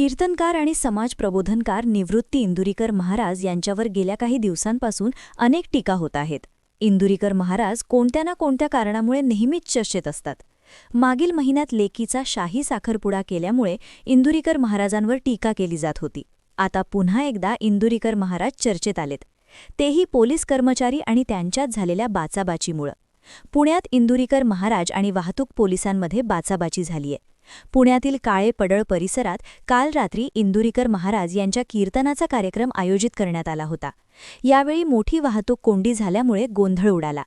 कीर्तनकार आणि समाज प्रबोधनकार निवृत्ती इंदुरीकर महाराज यांच्यावर गेल्या काही दिवसांपासून अनेक टीका होत आहेत. इंदुरीकर महाराज कोणत्या ना कोणत्या कारणामुळे नेहमीच चर्चेत असतात. मागील महिन्यात लेकीचा शाही साखरपुडा केल्यामुळे इंदुरीकर महाराजांवर टीका केली जात होती. आता पुन्हा एकदा इंदुरीकर महाराज चर्चेत आलेत. तेही पोलीस कर्मचारी आणि त्यांच्यात झालेल्या बाचाबाचीमुळं. पुण्यात इंदुरीकर महाराज आणि वाहतूक पोलिसांमध्ये बाचाबाची झालीय. पुण्यातील काळे पडळ परिसरात काल रात्री इंदुरीकर महाराज यांच्या कीर्तनाचा कार्यक्रम आयोजित करण्यात आला होता. यावेळी मोठी वाहतूक कोंडी झाल्यामुळे गोंधळ उडाला.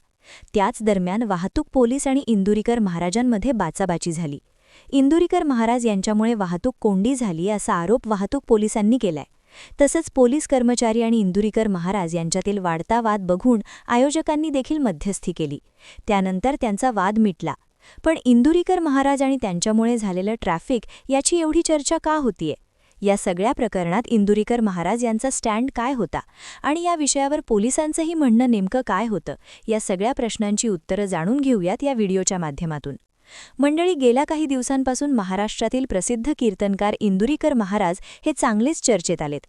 त्याच दरम्यान वाहतूक पोलीस आणि इंदुरीकर महाराजांमध्ये बाचाबाची झाली. इंदुरीकर महाराज यांच्यामुळे वाहतूक कोंडी झाली असा आरोप वाहतूक पोलिसांनी केलाय. तसंच पोलीस कर्मचारी आणि इंदुरीकर महाराज यांच्यातील वाढता वाद बघून आयोजकांनी देखील मध्यस्थी केली. त्यानंतर त्यांचा वाद मिटला. पण इंदुरीकर महाराज आणि त्यांच्यामुळे झालेलं ट्रॅफिक याची एवढी चर्चा का होतीये? या सगळ्या प्रकरणात इंदुरीकर महाराज यांचा स्टँड काय होता? आणि या विषयावर पोलिसांचंही म्हणणं नेमकं काय होतं? या सगळ्या प्रश्नांची उत्तरं जाणून घेऊयात या व्हिडिओच्या माध्यमातून. मंडळी गेल्या काही दिवसांपासून महाराष्ट्रातील प्रसिद्ध कीर्तनकार इंदुरीकर महाराज हे चांगलेच चर्चेत आलेत.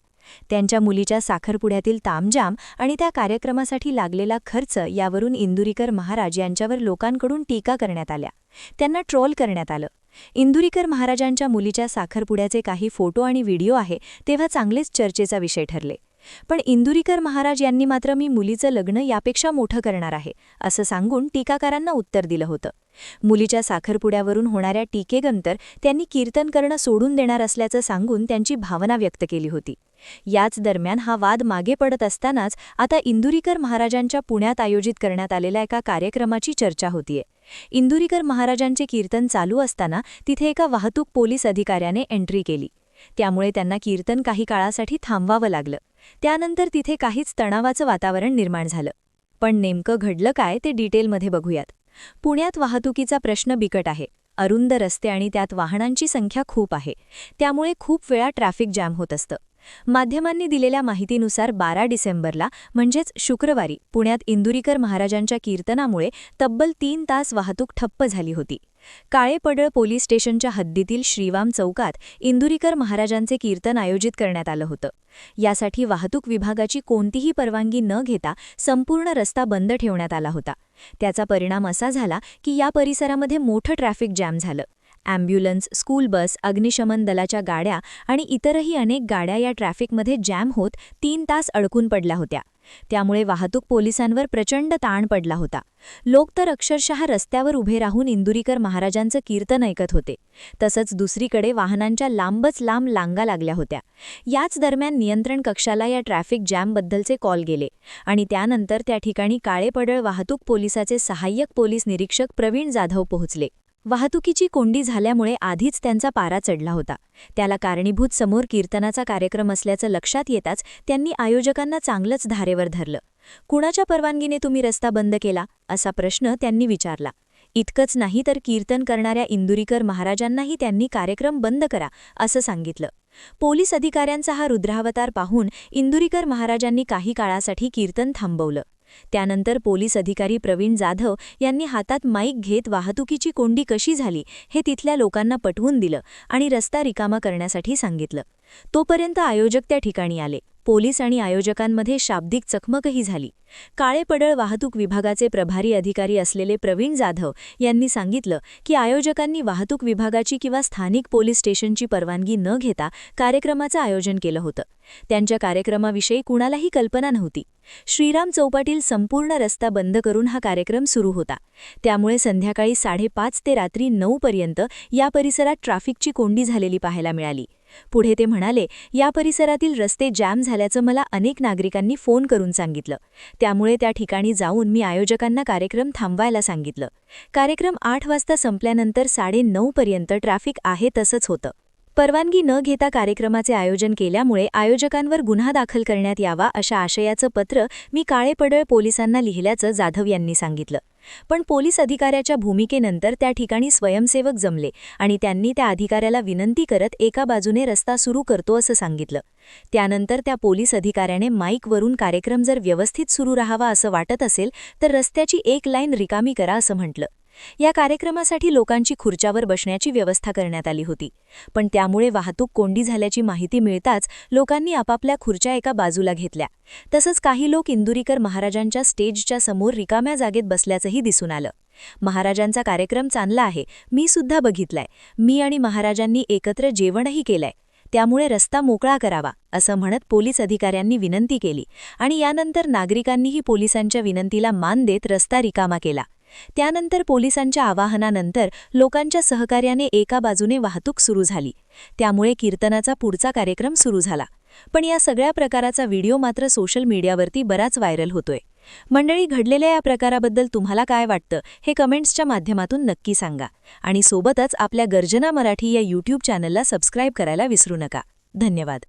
त्यांच्या मुलीच्या साखरपुड्यातील तामजाम आणि त्या कार्यक्रमासाठी लागलेला खर्च यावरून इंदुरीकर महाराज यांच्यावर लोकांकडून टीका करण्यात आल्या. त्यांना ट्रोल करण्यात आलं. इंदुरीकर महाराजांच्या मुलीच्या साखरपुड्याचे काही फोटो आणि व्हिडिओ आहे तेव्हा चांगलेच चर्चेचा विषय ठरले. पण इंदुरीकर महाराज यांनी मात्र मी मुलीचं लग्न यापेक्षा मोठं करणार आहे असं सांगून टीकाकारांना उत्तर दिलं होतं. मुलीच्या साखरपुड्यावरून होणाऱ्या टीकेगंतर त्यांनी कीर्तन करणं सोडून देणार असल्याचं सांगून त्यांची भावना व्यक्त केली होती. याच दरम्यान हा वाद मागे पडत असतानाच आता इंदुरीकर महाराजांच्या पुण्यात आयोजित करण्यात आलेल्या एका कार्यक्रमाची चर्चा होतीये. इंदुरीकर महाराजांचे कीर्तन चालू असताना तिथे एका वाहतूक पोलीस अधिकाऱ्याने एंट्री केली. त्यामुळे त्यांना कीर्तन काही काळासाठी थांबवावं लागलं. त्यानंतर तिथे काहीच तणावाचं वातावरण निर्माण झालं. पण नेमकं घडलं काय ते डिटेलमध्ये बघूयात. पुण्यात वाहतुकीचा प्रश्न बिकट आहे. अरुंद रस्ते आणि त्यात वाहनांची संख्या खूप आहे. त्यामुळे खूप वेळा ट्रॅफिक जॅम होत असतं. माध्यमांनी दिलेल्या माहितीनुसार बारा डिसेंबरला म्हणजेच शुक्रवारी पुण्यात इंदुरीकर महाराजांच्या कीर्तनामुळे तब्बल तीन तास वाहतूक ठप्प झाली होती. काळेपडळ पोलीस स्टेशनच्या हद्दीतील श्रीवाम चौकात इंदुरीकर महाराजांचे कीर्तन आयोजित करण्यात आलं होतं. यासाठी वाहतूक विभागाची कोणतीही परवानगी न घेता संपूर्ण रस्ता बंद ठेवण्यात आला होता. त्याचा परिणाम असा झाला की या परिसरामध्ये मोठं ट्रॅफिक जॅम झालं. ॲम्ब्युलन्स स्कूल बस अग्निशमन दलाच्या गाड्या आणि इतरही अनेक गाड्या या ट्रॅफिकमध्ये जॅम होत तीन तास अडकून पडल्या होत्या. त्यामुळे वाहतूक पोलिसांवर प्रचंड ताण पडला होता. लोक तर अक्षरशः रस्त्यावर उभे राहून इंदुरीकर महाराजांचं कीर्तन ऐकत होते. तसंच दुसरीकडे वाहनांच्या लांबच लांब लांगा लागल्या होत्या. याच दरम्यान नियंत्रण कक्षाला या ट्रॅफिक जॅमबद्दलचे कॉल गेले आणि त्यानंतर त्या ठिकाणी काळेपडळ वाहतूक पोलिसाचे सहाय्यक पोलीस निरीक्षक प्रवीण जाधव पोहोचले. वाहतुकीची कोंडी झाल्यामुळे आधीच त्यांचा पारा चढला होता. त्याला कारणीभूत समोर कीर्तनाचा कार्यक्रम असल्याचं लक्षात येताच त्यांनी आयोजकांना चांगलंच धारेवर धरलं. कुणाच्या परवानगीने तुम्ही रस्ता बंद केला? असा प्रश्न त्यांनी विचारला. इतकंच नाही तर कीर्तन करणाऱ्या इंदुरीकर महाराजांनाही त्यांनी कार्यक्रम बंद करा असं सांगितलं. पोलीस अधिकाऱ्यांचा हा रुद्रावतार पाहून इंदुरीकर महाराजांनी काही काळासाठी कीर्तन थांबवलं. त्यानंतर पोलीस अधिकारी प्रवीण जाधव यांनी हातात माईक घेत वाहतुकीची कोंडी कशी झाली हे तिथल्या लोकांना पटवून दिलं आणि रस्ता रिकामा करण्यासाठी सांगितलं. तोपर्यंत आयोजक त्या ठिकाणी आले. पोलीस आणि आयोजकांमध्ये शाब्दिक चकमकही झाली. काळेपडळ वाहतूक विभागाचे प्रभारी अधिकारी असलेले प्रवीण जाधव यांनी सांगितलं की आयोजकांनी वाहतूक विभागाची किंवा स्थानिक पोलीस स्टेशनची परवानगी न घेता कार्यक्रमाचं आयोजन केलं होतं. त्यांच्या कार्यक्रमाविषयी कुणालाही कल्पना नव्हती. श्रीराम चौपाटील संपूर्ण रस्ता बंद करून हा कार्यक्रम सुरू होता. त्यामुळे संध्याकाळी साडेपाच ते रात्री नऊ पर्यंत या परिसरात ट्रॅफिकची कोंडी झालेली पाहायला मिळाली. पुढे ते म्हणाले या परिसरातील रस्ते जॅम झाल्याचं मला अनेक नागरिकांनी फोन करून सांगितलं. त्यामुळे त्या ठिकाणी जाऊन मी आयोजकांना कार्यक्रम थांबवायला सांगितलं. कार्यक्रम आठ वाजता संपल्यानंतर साडे पर्यंत ट्रॅफिक आहे तसंच होतं. परवानगी न घेता कार्यक्रमाचे आयोजन केल्यामुळे आयोजकांवर गुन्हा दाखल करण्यात यावा अशा आशयाचं पत्र मी काळेपडळ पोलिसांना लिहिल्याचं जाधव यांनी सांगितलं. पण पोलीस अधिकाऱ्याच्या भूमिकेनंतर त्या ठिकाणी स्वयंसेवक जमले आणि त्यांनी त्या अधिकाऱ्याला विनंती करत एका बाजूने रस्ता सुरू करतो असं सांगितलं. त्यानंतर त्या पोलीस अधिकाऱ्याने माईकवरून कार्यक्रम जर व्यवस्थित सुरू राहावा असं वाटत असेल तर रस्त्याची एक लाईन रिकामी करा असं म्हटलं. या कार्यक्रमासाठी लोकांची खुर्च्यावर बसण्याची व्यवस्था करण्यात आली होती. पण त्यामुळे वाहतूक कोंडी झाल्याची माहिती मिळताच लोकांनी आपापल्या खुर्च्या एका बाजूला घेतल्या. तसंच काही लोक इंदुरीकर महाराजांच्या स्टेजच्या समोर रिकाम्या जागेत बसल्याचंही दिसून आलं. महाराजांचा कार्यक्रम चांगला आहे मी सुद्धा बघितलाय. मी आणि महाराजांनी एकत्र जेवणही केलंय. त्यामुळे रस्ता मोकळा करावा असं म्हणत पोलीस अधिकाऱ्यांनी विनंती केली. आणि यानंतर नागरिकांनीही पोलिसांच्या विनंतीला मान देत रस्ता रिकामा केला. त्यानंतर पोलिसांच्या आवाहनानंतर लोकांच्या सहकार्याने एका बाजूने वाहतूक सुरू झाली. त्यामुळे कीर्तनाचा पुढचा कार्यक्रम सुरू झाला. पण या सगळ्या प्रकाराचा व्हिडिओ मात्र सोशल मीडियावरती बराच व्हायरल होतोय. मंडळी घडलेल्या या प्रकाराबद्दल तुम्हाला काय वाटतं हे कमेंट्सच्या माध्यमातून नक्की सांगा. आणि सोबतच आपल्या गर्जना मराठी या यूट्यूब चॅनलला सबस्क्राईब करायला विसरू नका. धन्यवाद.